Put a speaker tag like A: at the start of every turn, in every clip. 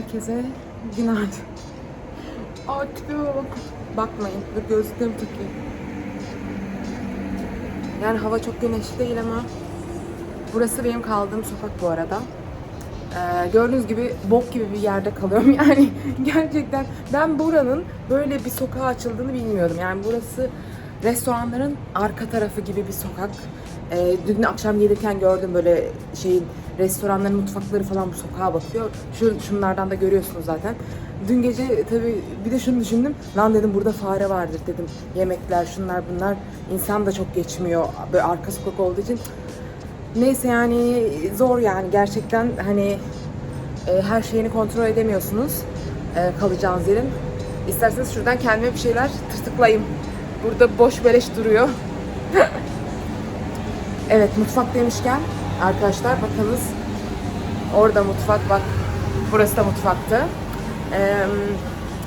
A: Herkese günaydın. Tipime bak. Bakmayın. Dur gözlüklerimi takayım. Yani hava çok güneşli değil ama burası benim kaldığım sokak bu arada. Ee, gördüğünüz gibi bok gibi bir yerde kalıyorum yani gerçekten ben buranın böyle bir sokağa açıldığını bilmiyordum yani burası restoranların arka tarafı gibi bir sokak Ee, dün akşam gelirken gördüm böyle şeyin restoranların mutfakları falan bu sokağa bakıyor. Şu, şunlardan da görüyorsunuz zaten. Dün gece tabii bir de şunu düşündüm. Lan dedim burada fare vardır dedim. Yemekler şunlar bunlar. İnsan da çok geçmiyor böyle arka sokak olduğu için. Neyse yani zor yani. Gerçekten hani e, her şeyini kontrol edemiyorsunuz e, kalacağınız yerin. İsterseniz şuradan kendime bir şeyler tırtıklayayım. Burada boş beleş duruyor. evet mutfak demişken arkadaşlar bakınız orada mutfak bak burası da mutfaktı. Ee,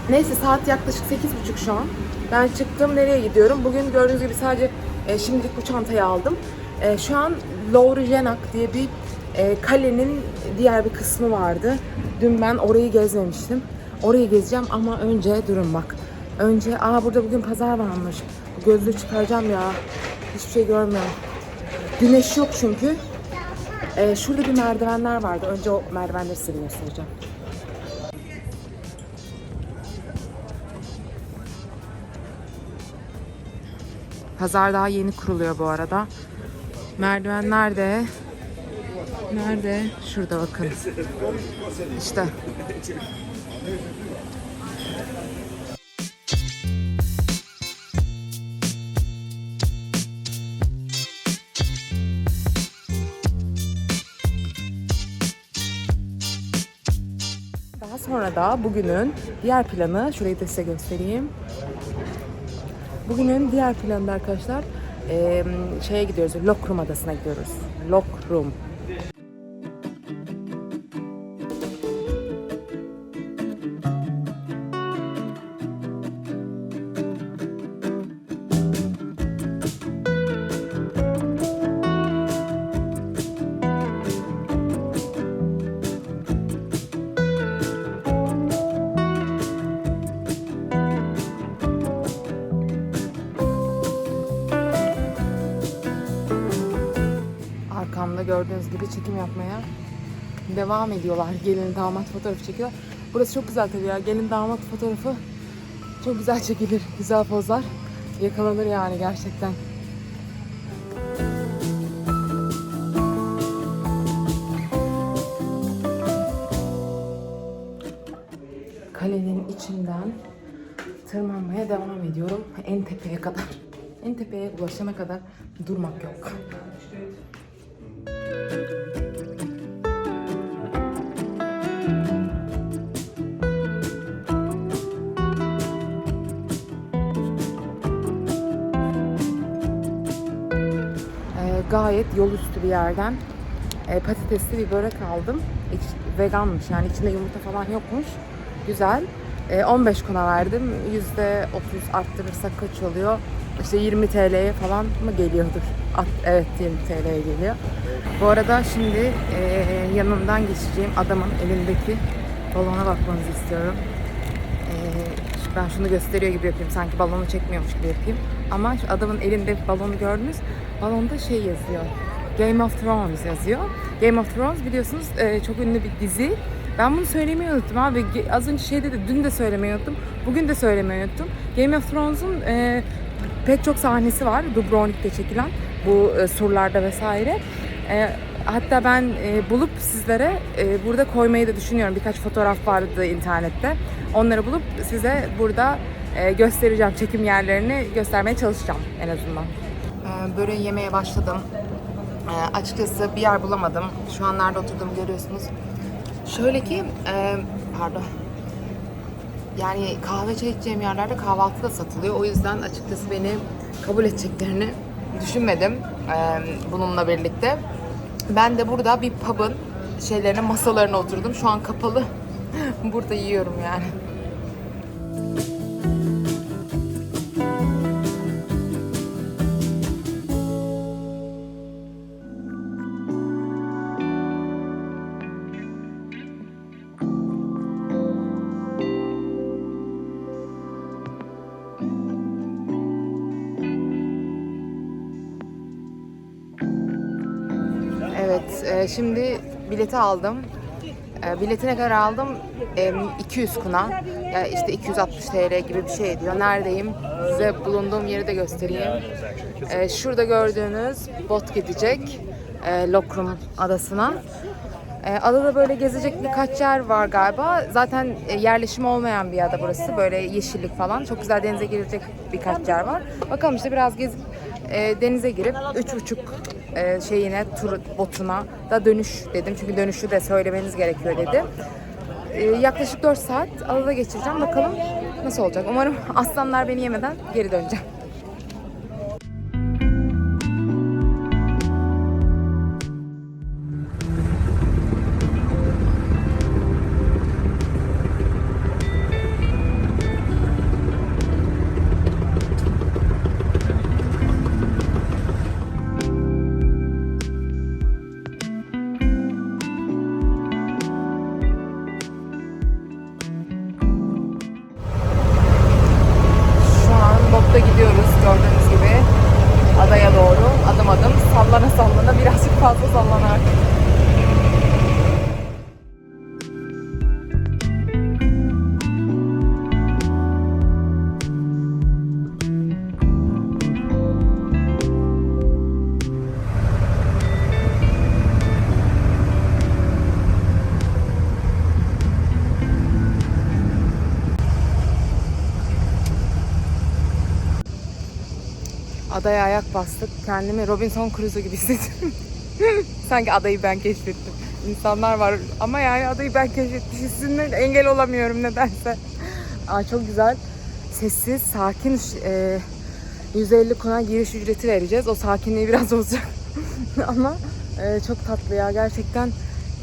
A: neyse saat yaklaşık 8.30 şu an. Ben çıktım nereye gidiyorum? Bugün gördüğünüz gibi sadece e, şimdilik bu çantayı aldım. E, şu an Louvre diye bir e, kalenin diğer bir kısmı vardı. Dün ben orayı gezmemiştim. Orayı gezeceğim ama önce durun bak. Önce aa burada bugün pazar varmış. Gözlüğü çıkaracağım ya. Hiçbir şey görmüyorum. Güneş yok çünkü. E, şurada bir merdivenler vardı. Önce o merdivenleri size göstereceğim. Pazar daha yeni kuruluyor bu arada. Merdiven nerede? Nerede? Şurada bakın. İşte. Sonra da bugünün diğer planı, şurayı da size göstereyim. Bugünün diğer planında arkadaşlar eee, şeye gidiyoruz, Lokrum Adası'na gidiyoruz. Lokrum. Çekim yapmaya devam ediyorlar. Gelin damat fotoğrafı çekiyor. Burası çok güzel tabii ya. Gelin damat fotoğrafı çok güzel çekilir. Güzel pozlar. Yakalanır yani gerçekten. Kalenin içinden tırmanmaya devam ediyorum. En tepeye kadar. En tepeye ulaşana kadar durmak yok. Ee, gayet yol üstü bir yerden e, patatesli bir börek aldım. İç, veganmış yani içinde yumurta falan yokmuş. Güzel. E, 15 kuna verdim. %30 arttırırsak kaç oluyor? İşte 20 TL'ye falan mı geliyordur? At, evet 20 TL'ye geliyor. Bu arada şimdi e, yanından geçeceğim adamın elindeki balona bakmanızı istiyorum. Şu- ben şunu gösteriyor gibi yapayım. Sanki balonu çekmiyormuş gibi yapayım. Ama şu adamın elinde balonu gördünüz. Balonda şey yazıyor. Game of Thrones yazıyor. Game of Thrones biliyorsunuz e, çok ünlü bir dizi. Ben bunu söylemeyi unuttum abi. Az önce şeyde de dün de söylemeyi unuttum. Bugün de söylemeyi unuttum. Game of Thrones'un e, pek çok sahnesi var. Dubrovnik'te çekilen bu e, surlarda vesaire. E, hatta ben e, bulup sizlere e, burada koymayı da düşünüyorum. Birkaç fotoğraf vardı internette. Onları bulup size burada e, göstereceğim. Çekim yerlerini göstermeye çalışacağım en azından. E, böreği yemeye başladım. E, açıkçası bir yer bulamadım. Şu an nerede oturduğumu görüyorsunuz. Şöyle ki, e, pardon. Yani kahve çay içeceğim yerlerde kahvaltı da satılıyor. O yüzden açıkçası beni kabul edeceklerini düşünmedim e, bununla birlikte. Ben de burada bir pub'ın şeylerine, masalarına oturdum. Şu an kapalı. burada yiyorum yani. Ee, şimdi bileti aldım. Ee, bileti kadar aldım? Ee, 200 kuna. Yani işte 260 TL gibi bir şey ediyor. Neredeyim? Size bulunduğum yeri de göstereyim. Ee, şurada gördüğünüz bot gidecek. E, Lokrum adasına. E, adada böyle gezecek birkaç yer var galiba. Zaten e, yerleşim olmayan bir ada burası. Böyle yeşillik falan. Çok güzel denize girecek birkaç yer var. Bakalım işte biraz gezip e, denize girip üç buçuk e, şeyine tur botuna da dönüş dedim. Çünkü dönüşü de söylemeniz gerekiyor dedi. E, yaklaşık 4 saat adada geçireceğim. Bakalım nasıl olacak. Umarım aslanlar beni yemeden geri döneceğim. Adaya ayak bastık. Kendimi Robinson Crusoe gibi hissettim. Sanki adayı ben keşfettim. İnsanlar var ama yani adayı ben keşfettim. Sizinle engel olamıyorum nedense. Aa, çok güzel. Sessiz, sakin. E, 150 kuna giriş ücreti vereceğiz. O sakinliği biraz bozacak. ama e, çok tatlı ya. Gerçekten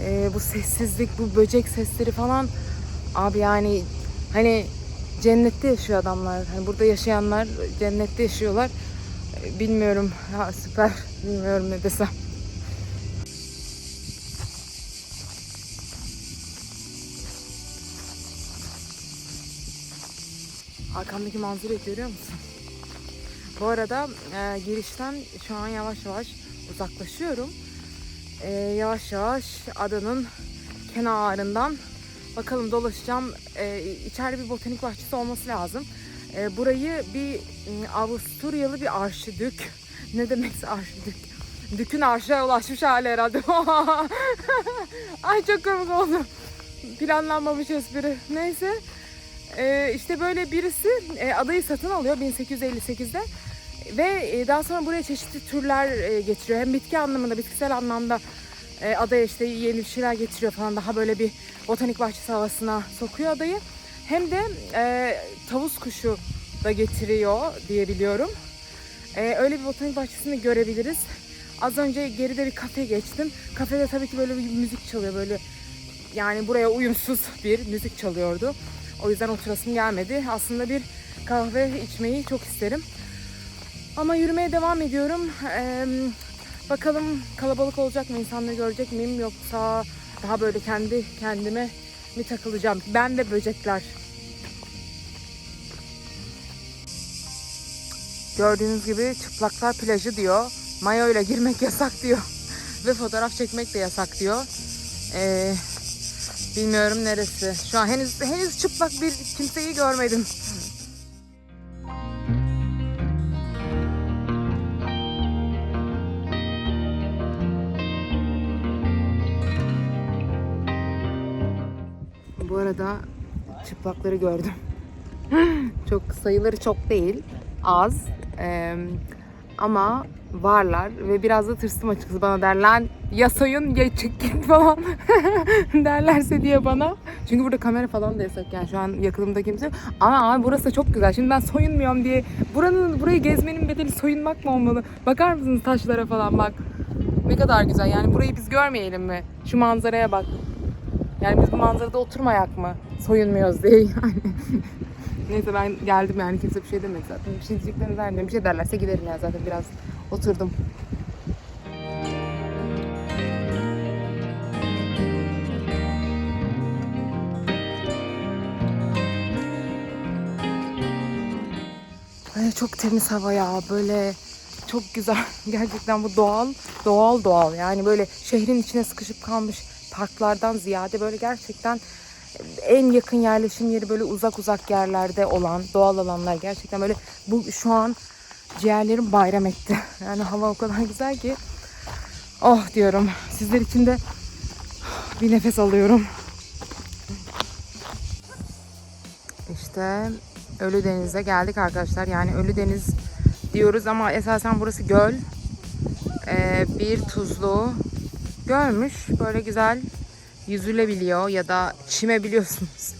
A: e, bu sessizlik, bu böcek sesleri falan. Abi yani hani cennette yaşıyor adamlar. Hani burada yaşayanlar cennette yaşıyorlar. Bilmiyorum. Ha, süper. Bilmiyorum ne desem. Arkamdaki manzarayı görüyor musun? Bu arada e, girişten şu an yavaş yavaş uzaklaşıyorum. E, yavaş yavaş adanın kenarından bakalım dolaşacağım. E, içeride bir botanik bahçesi olması lazım. E, burayı bir m, Avusturyalı bir arşidük. Ne demekse arşidük? Dükün arşa ulaşmış hali herhalde. Ay çok komik oldu. Planlanmamış espri. Neyse. Ee, işte böyle birisi e, adayı satın alıyor 1858'de ve e, daha sonra buraya çeşitli türler e, getiriyor. Hem bitki anlamında, bitkisel anlamda e, adaya işte yeni bir şeyler getiriyor falan. Daha böyle bir botanik bahçesi havasına sokuyor adayı. Hem de e, tavus kuşu da getiriyor diye biliyorum. E, öyle bir botanik bahçesini görebiliriz. Az önce geride bir kafe geçtim. Kafede tabii ki böyle bir müzik çalıyor böyle yani buraya uyumsuz bir müzik çalıyordu. O yüzden oturasım gelmedi. Aslında bir kahve içmeyi çok isterim. Ama yürümeye devam ediyorum. Ee, bakalım kalabalık olacak mı? İnsanları görecek miyim? Yoksa daha böyle kendi kendime mi takılacağım? Ben ve böcekler. Gördüğünüz gibi çıplaklar plajı diyor. Mayo ile girmek yasak diyor. Ve fotoğraf çekmek de yasak diyor. Ee, Bilmiyorum neresi. Şu an henüz henüz çıplak bir kimseyi görmedim. Bu arada çıplakları gördüm. çok sayıları çok değil, az. Ee, ama varlar ve biraz da tırstım açıkçası bana derler ya soyun ya çık git falan derlerse diye bana. Çünkü burada kamera falan da yasak yani şu an yakınımda kimse. Ama abi burası da çok güzel. Şimdi ben soyunmuyorum diye buranın burayı gezmenin bedeli soyunmak mı olmalı? Bakar mısınız taşlara falan bak. Ne kadar güzel. Yani burayı biz görmeyelim mi? Şu manzaraya bak. Yani biz bu manzarada oturmayak mı? Soyunmuyoruz diye yani. Neyse ben geldim yani kimse bir şey demedi zaten. Bir şey diyeceklerini vermiyorum. Bir şey derlerse giderim ya zaten biraz oturdum. Ay çok temiz hava ya böyle çok güzel. Gerçekten bu doğal, doğal doğal. Yani böyle şehrin içine sıkışıp kalmış parklardan ziyade böyle gerçekten en yakın yerleşim yeri böyle uzak uzak yerlerde olan doğal alanlar gerçekten böyle bu şu an ciğerlerim bayram etti. Yani hava o kadar güzel ki oh diyorum. Sizler için de bir nefes alıyorum. İşte Ölüdeniz'e geldik arkadaşlar. Yani Ölüdeniz diyoruz ama esasen burası göl. Ee, bir tuzlu gölmüş. Böyle güzel yüzülebiliyor ya da çimebiliyorsunuz.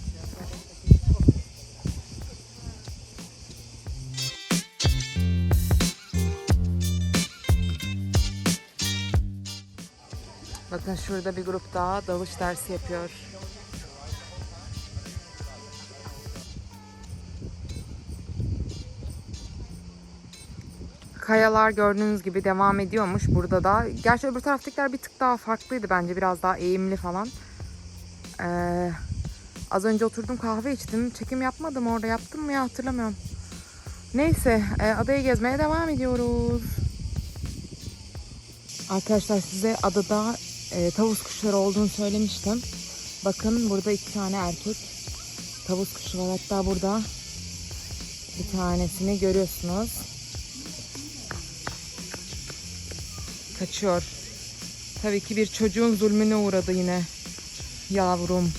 A: Bakın şurada bir grup daha dalış dersi yapıyor. Kayalar gördüğünüz gibi devam ediyormuş burada da. Gerçi öbür taraftakiler bir tık daha farklıydı bence. Biraz daha eğimli falan. Ee, az önce oturdum kahve içtim. Çekim yapmadım orada. Yaptım mı ya hatırlamıyorum. Neyse e, adayı gezmeye devam ediyoruz. Arkadaşlar size adada e, tavus kuşları olduğunu söylemiştim. Bakın burada iki tane erkek tavus kuşu var. Hatta burada bir tanesini görüyorsunuz. Kaçıyor. Tabii ki bir çocuğun zulmüne uğradı yine. Yavrum.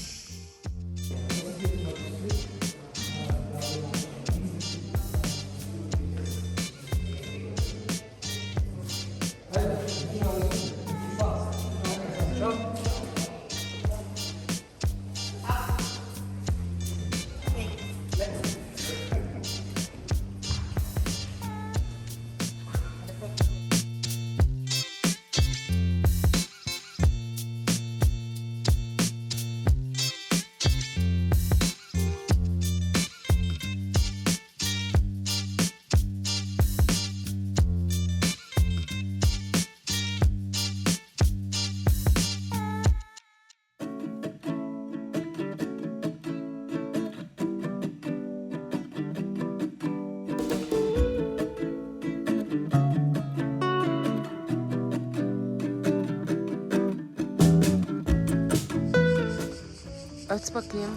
A: Öt bakayım.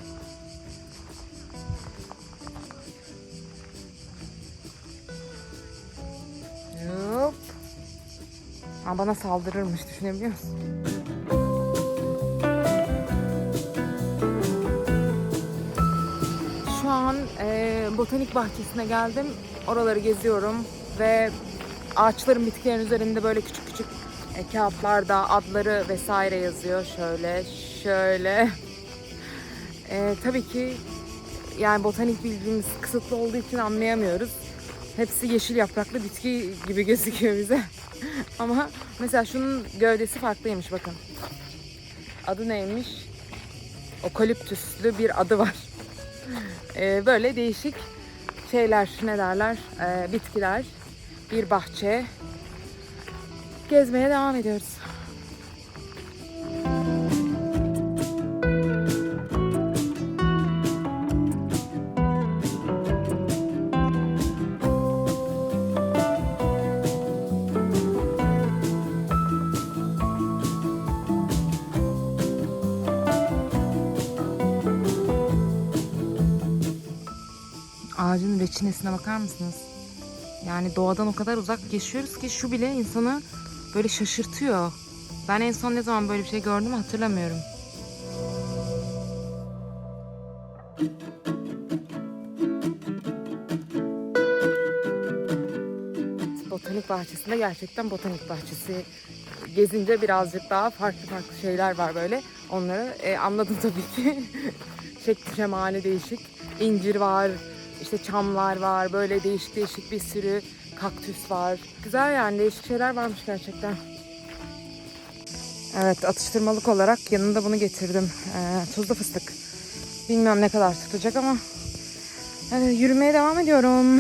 A: Hop. Aa, bana saldırırmış düşünebiliyor musun? Şu an e, botanik bahçesine geldim. Oraları geziyorum ve ağaçların bitkilerin üzerinde böyle küçük küçük e, kağıtlarda adları vesaire yazıyor. Şöyle, şöyle. E, tabii ki yani botanik bilgimiz kısıtlı olduğu için anlayamıyoruz. Hepsi yeşil yapraklı bitki gibi gözüküyor bize. Ama mesela şunun gövdesi farklıymış bakın. Adı neymiş? Okaliptüslü bir adı var. E, böyle değişik şeyler ne derler E, bitkiler bir bahçe gezmeye devam ediyoruz. Reçinesine bakar mısınız? Yani doğadan o kadar uzak yaşıyoruz ki şu bile insanı böyle şaşırtıyor. Ben en son ne zaman böyle bir şey gördüm hatırlamıyorum. Botanik bahçesinde gerçekten botanik bahçesi gezince birazcık daha farklı farklı şeyler var böyle. Onları e, anladım tabii ki. Şekli şemali değişik. İncir var, işte çamlar var, böyle değişik değişik bir sürü kaktüs var. Güzel yani değişik şeyler varmış gerçekten. Evet atıştırmalık olarak yanında bunu getirdim. Ee, tuzlu fıstık. Bilmiyorum ne kadar tutacak ama ee, yürümeye devam ediyorum.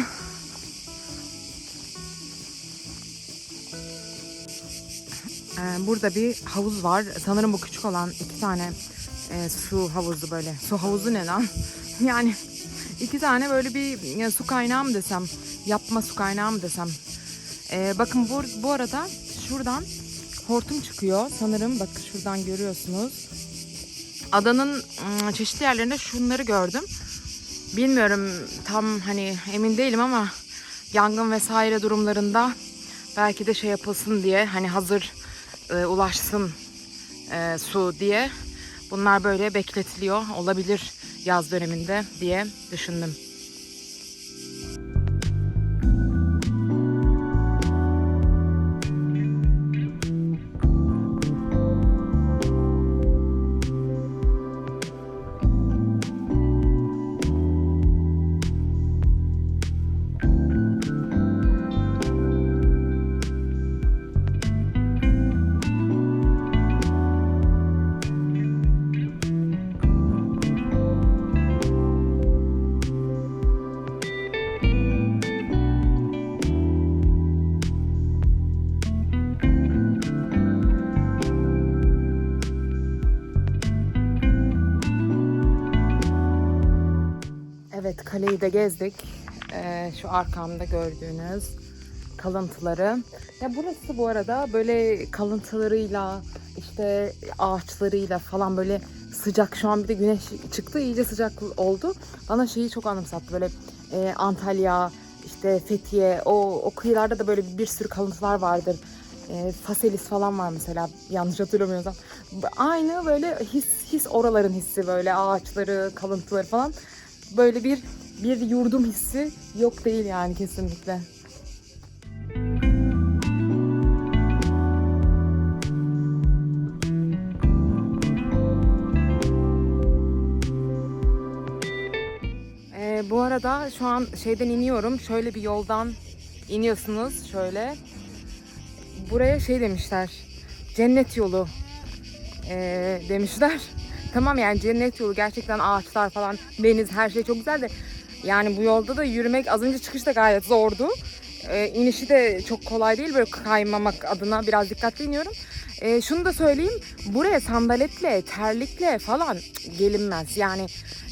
A: Ee, burada bir havuz var. Sanırım bu küçük olan iki tane e, su havuzu böyle. Su havuzu ne lan? yani iki tane böyle bir ya, su kaynağı mı desem, yapma su kaynağı mı desem. Ee, bakın bu, bu arada şuradan hortum çıkıyor. Sanırım bakın şuradan görüyorsunuz. Adanın ım, çeşitli yerlerinde şunları gördüm. Bilmiyorum tam hani emin değilim ama yangın vesaire durumlarında belki de şey yapılsın diye hani hazır e, ulaşsın e, su diye bunlar böyle bekletiliyor olabilir yaz döneminde diye düşündüm. Kaleyi de gezdik. Ee, şu arkamda gördüğünüz kalıntıları. Ya burası bu arada böyle kalıntılarıyla işte ağaçlarıyla falan böyle sıcak. Şu an bir de güneş çıktı iyice sıcak oldu. Bana şeyi çok anımsattı böyle e, Antalya işte Fethiye o, o kıyılarda da böyle bir sürü kalıntılar vardır. E, Faselis falan var mesela yanlış hatırlamıyorsam. Aynı böyle his his oraların hissi böyle ağaçları, kalıntıları falan böyle bir bir yurdum hissi yok değil yani kesinlikle. Ee, bu arada şu an şeyden iniyorum. Şöyle bir yoldan iniyorsunuz şöyle. Buraya şey demişler. Cennet yolu ee, demişler. Tamam yani cennet yolu gerçekten ağaçlar falan deniz her şey çok güzel de yani bu yolda da yürümek az önce çıkışta gayet zordu. Ee, inişi de çok kolay değil böyle kaymamak adına biraz dikkatli iniyorum. Ee, şunu da söyleyeyim buraya sandaletle terlikle falan gelinmez yani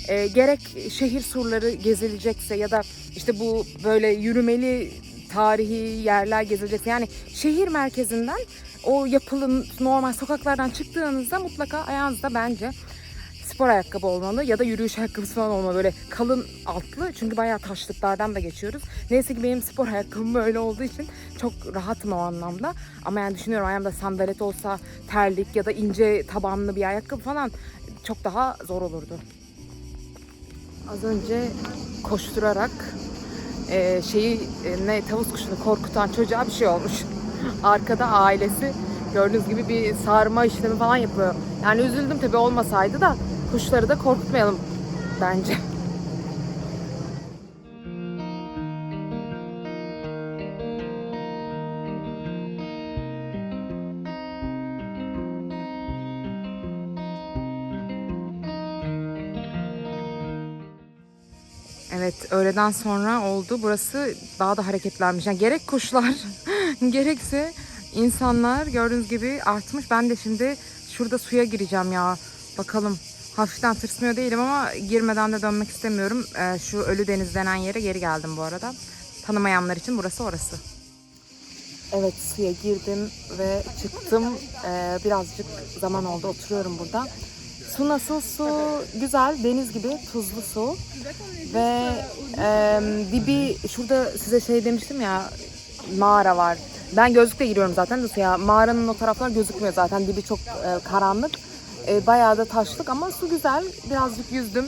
A: e, gerek şehir surları gezilecekse ya da işte bu böyle yürümeli tarihi yerler gezilecekse yani şehir merkezinden o yapılı normal sokaklardan çıktığınızda mutlaka ayağınızda bence spor ayakkabı olmalı ya da yürüyüş ayakkabısı falan olmalı böyle kalın altlı çünkü bayağı taşlıklardan da geçiyoruz. Neyse ki benim spor ayakkabım böyle olduğu için çok rahatım o anlamda. Ama yani düşünüyorum ayağımda sandalet olsa terlik ya da ince tabanlı bir ayakkabı falan çok daha zor olurdu. Az önce koşturarak e, şeyi e, ne tavus kuşunu korkutan çocuğa bir şey olmuş. Arkada ailesi gördüğünüz gibi bir sarma işlemi falan yapıyor. Yani üzüldüm tabii olmasaydı da kuşları da korkutmayalım bence. Evet öğleden sonra oldu. Burası daha da hareketlenmiş. Yani gerek kuşlar gerekse insanlar gördüğünüz gibi artmış. Ben de şimdi şurada suya gireceğim ya. Bakalım. Hafiften tırsmıyor değilim ama girmeden de dönmek istemiyorum. Ee, şu Ölü Deniz denen yere geri geldim bu arada. Tanımayanlar için burası orası. Evet suya girdim ve çıktım. Ee, birazcık zaman oldu oturuyorum burada. Su nasıl? Su güzel, deniz gibi tuzlu su. Ve e, dibi şurada size şey demiştim ya mağara var. Ben gözlükle giriyorum zaten de suya. Mağaranın o taraflar gözükmüyor zaten. Dibi çok e, karanlık. E, bayağı da taşlık ama su güzel. Birazcık yüzdüm.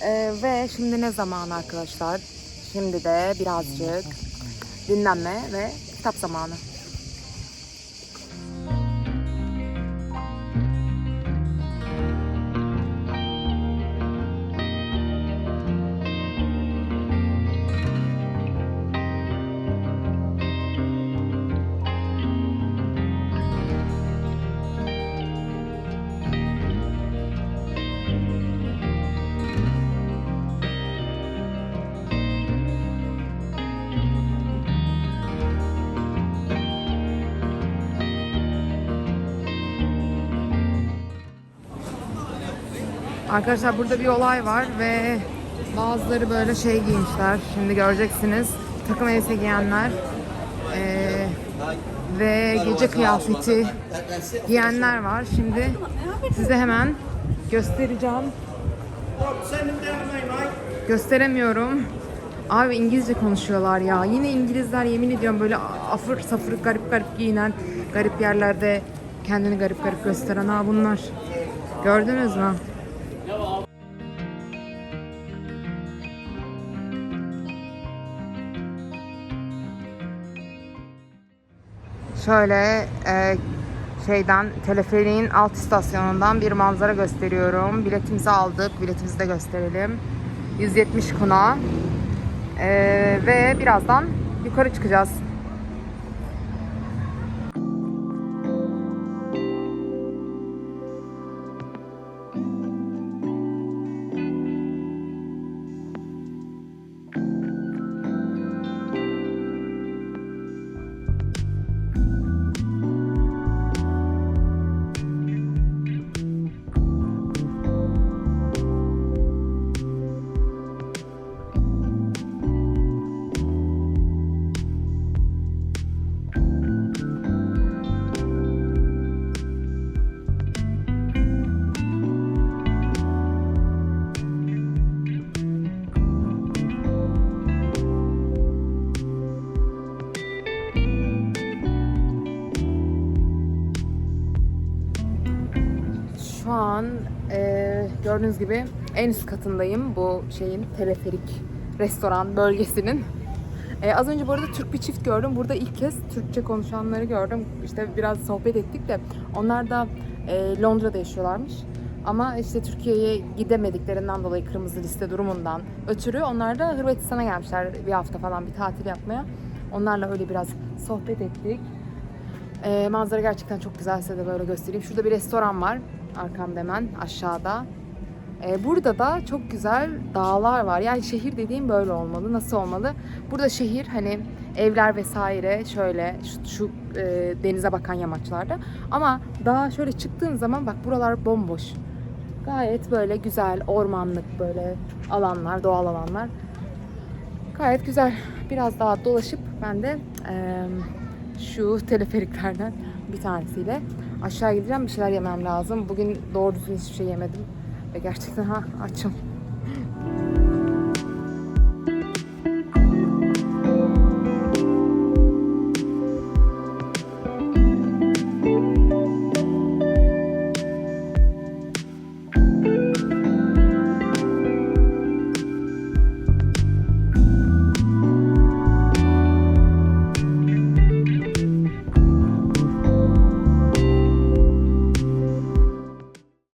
A: E, ve şimdi ne zaman arkadaşlar? Şimdi de birazcık dinlenme ve kitap zamanı. Arkadaşlar burada bir olay var ve bazıları böyle şey giymişler. Şimdi göreceksiniz. Takım elbise giyenler. Ee, ve gece kıyafeti giyenler var. Şimdi size hemen göstereceğim. Gösteremiyorum. Abi İngilizce konuşuyorlar ya. Yine İngilizler yemin ediyorum böyle afır safır garip garip giyinen, garip yerlerde kendini garip garip gösteren ha bunlar. Gördünüz mü? Şöyle e, şeyden teleferiğin alt istasyonundan bir manzara gösteriyorum. Biletimizi aldık. Biletimizi de gösterelim. 170 kuna. E, ve birazdan yukarı çıkacağız. Gördüğünüz gibi en üst katındayım bu şeyin teleferik restoran bölgesinin. E, az önce bu arada Türk bir çift gördüm. Burada ilk kez Türkçe konuşanları gördüm. İşte biraz sohbet ettik de onlar da e, Londra'da yaşıyorlarmış. Ama işte Türkiye'ye gidemediklerinden dolayı kırmızı liste durumundan ötürü onlar da Hırvatistan'a gelmişler bir hafta falan bir tatil yapmaya. Onlarla öyle biraz sohbet ettik. Ee, manzara gerçekten çok güzel size de böyle göstereyim. Şurada bir restoran var arkamda hemen aşağıda. Ee, burada da çok güzel dağlar var. Yani şehir dediğim böyle olmalı. Nasıl olmalı? Burada şehir hani evler vesaire şöyle şu, şu, e, denize bakan yamaçlarda. Ama daha şöyle çıktığın zaman bak buralar bomboş. Gayet böyle güzel ormanlık böyle alanlar, doğal alanlar. Gayet güzel. Biraz daha dolaşıp ben de eee, şu teleferiklerden bir tanesiyle aşağı gideceğim. Bir şeyler yemem lazım. Bugün doğru düzgün hiçbir şey yemedim. Ve gerçekten ha açım.